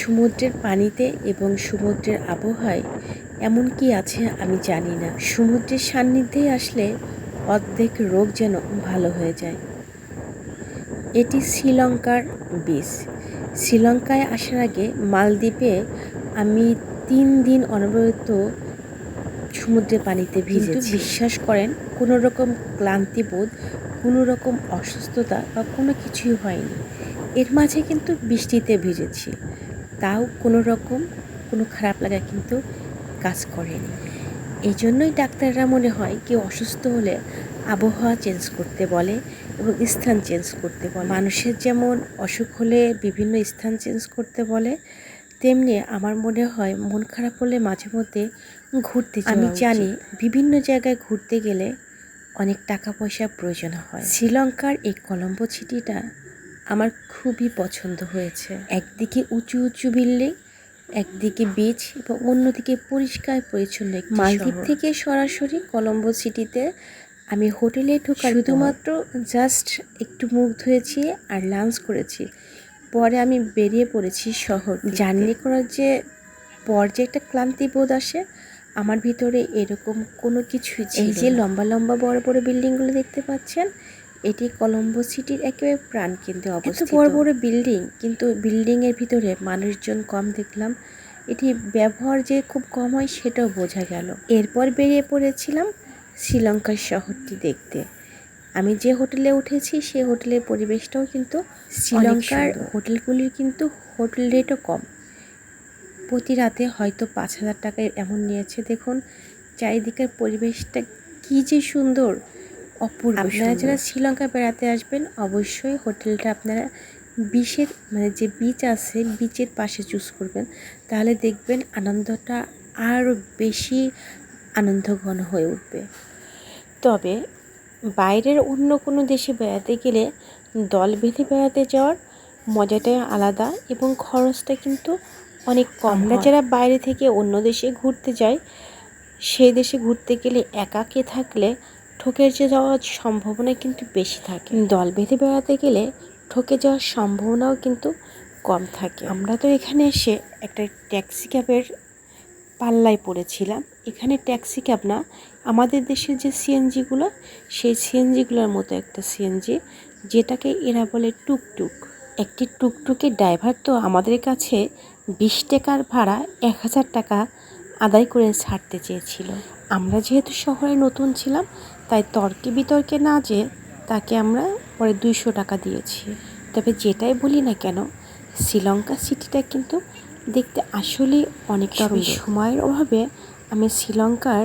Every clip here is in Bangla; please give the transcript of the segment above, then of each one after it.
সমুদ্রের পানিতে এবং সমুদ্রের আবহাওয়ায় এমন কি আছে আমি জানি না। সমুদ্রের সান্নিধ্যে আসলে অর্ধেক রোগ যেন ভালো হয়ে যায়। এটি শ্রীলঙ্কার বীচ। শ্রীলঙ্কায় আসার আগে মালদ্বীপে আমি তিন দিন অনবরত সমুদ্রের পানিতে ভিজে বিশ্বাস করেন কোনো রকম ক্লান্তিবোধ কোনো রকম অসুস্থতা বা কোনো কিছুই হয়নি। এর মাঝে কিন্তু বৃষ্টিতে ভিজেছি। তাও কোনো রকম কোনো খারাপ লাগা কিন্তু কাজ করেনি। এই জন্যই ডাক্তাররা মনে হয় কেউ অসুস্থ হলে আবহাওয়া চেঞ্জ করতে বলে এবং স্থান চেঞ্জ করতে বলে। মানুষের যেমন অসুখ হলে বিভিন্ন স্থান চেঞ্জ করতে বলে তেমনি আমার মনে হয় মন খারাপ হলে মাঝে মধ্যে ঘুরতে আমি জানি বিভিন্ন জায়গায় ঘুরতে গেলে অনেক টাকা পয়সার প্রয়োজন হয়। শ্রীলঙ্কার এই কলম্বো সিটিটা আমার খুবই পছন্দ হয়েছে। একদিকে উঁচু উঁচু বিল্ডিং একদিকে বিচ এবং অন্যদিকে পরিষ্কার পরিচ্ছন্ন মালদ্বীপ থেকে সরাসরি কলম্বো সিটিতে আমি হোটেলে ঢোকার শুধুমাত্র জাস্ট একটু মুখ ধুয়েছি আর লাঞ্চ করেছি। পরে আমি বেরিয়ে পড়েছি শহর জার্নি করার যে পর যে একটা ক্লান্তি বোধ আসে আমার ভিতরে এরকম কোনো কিছুই ছিল এই যে লম্বা লম্বা বড় বড় বিল্ডিংগুলো দেখতে পাচ্ছেন এটি কলম্বো সিটির একেবারে প্রাণকেন্দ্রে অবস্থিত। বড় বড় বিল্ডিং কিন্তু বিল্ডিংয়ের ভিতরে মানুষজন কম দেখলাম। এটি ব্যবহার যে খুব কম হয় সেটাও বোঝা গেল। এরপর বেরিয়ে পড়েছিলাম শ্রীলঙ্কার শহরটি দেখতে। আমি যে হোটেলে উঠেছি সেই হোটেলের পরিবেশটাও কিন্তু শ্রীলঙ্কার। হোটেলগুলির কিন্তু হোটেল রেটও কম। প্রতি রাতে হয়তো পাঁচ হাজার টাকায় এমন নিয়েছে। দেখুন চারিদিকের পরিবেশটা কি যে সুন্দর। অপূর্ব আপনারা যারা শ্রীলঙ্কা বেড়াতে আসবেন অবশ্যই হোটেলটা আপনারা বিচের মানে যে বিচ আছে বিচের পাশে চুজ করবেন। তাহলে দেখবেন আনন্দটা আরও বেশি আনন্দঘন হয়ে উঠবে। তবে বাইরের অন্য কোনো দেশে বেড়াতে গেলে দল বেঁধে বেড়াতে যাওয়ার মজাটাই আলাদা এবং খরচটা কিন্তু অনেক কম আমরা যারা বাইরে থেকে অন্য দেশে ঘুরতে যাই সেই দেশে ঘুরতে গেলে একাকে থাকলে ঠকে যে যাওয়ার সম্ভাবনা কিন্তু বেশি থাকে। দল বেঁধে বেড়াতে গেলে ঠকে যাওয়ার সম্ভাবনাও কিন্তু কম থাকে। আমরা তো এখানে এসে একটা ট্যাক্সি ক্যাবের পাল্লায় পড়েছিলাম। এখানে ট্যাক্সি ক্যাব না আমাদের দেশের যে সিএনজিগুলো সেই সিএনজিগুলোর মতো একটা সিএনজি যেটাকে এরা বলে টুকটুক। একটি টুকটুকের ড্রাইভার তো আমাদের কাছে বিশ টাকার ভাড়া এক হাজার টাকা আদায় করে ছাড়তে চেয়েছিল। আমরা যেহেতু শহরে নতুন ছিলাম তাই তর্কে বিতর্কে না যেয়ে তাকে আমরা পরে দুইশো টাকা দিয়েছি। তবে যেটাই বলি না কেন শ্রীলঙ্কা সিটিটা কিন্তু দেখতে আসলেই অনেক তবে সময়ের অভাবে আমি শ্রীলঙ্কার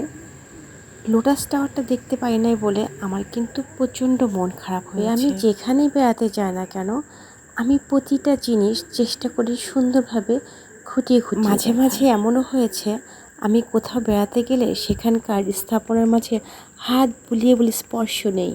লোটাস টাওয়ারটা দেখতে পাই নাই বলে আমার কিন্তু প্রচণ্ড মন খারাপ হয়ে আমি। যেখানেই বেড়াতে যাই না কেন আমি প্রতিটা জিনিস চেষ্টা করি সুন্দরভাবে খুঁটিয়ে খুঁটিয়ে মাঝে মাঝে এমনও হয়েছে আমি কোথাও বেড়াতে গেলে সেখানকার স্থাপনার মাঝে হাত বুলিয়ে বলি স্পর্শ নেই।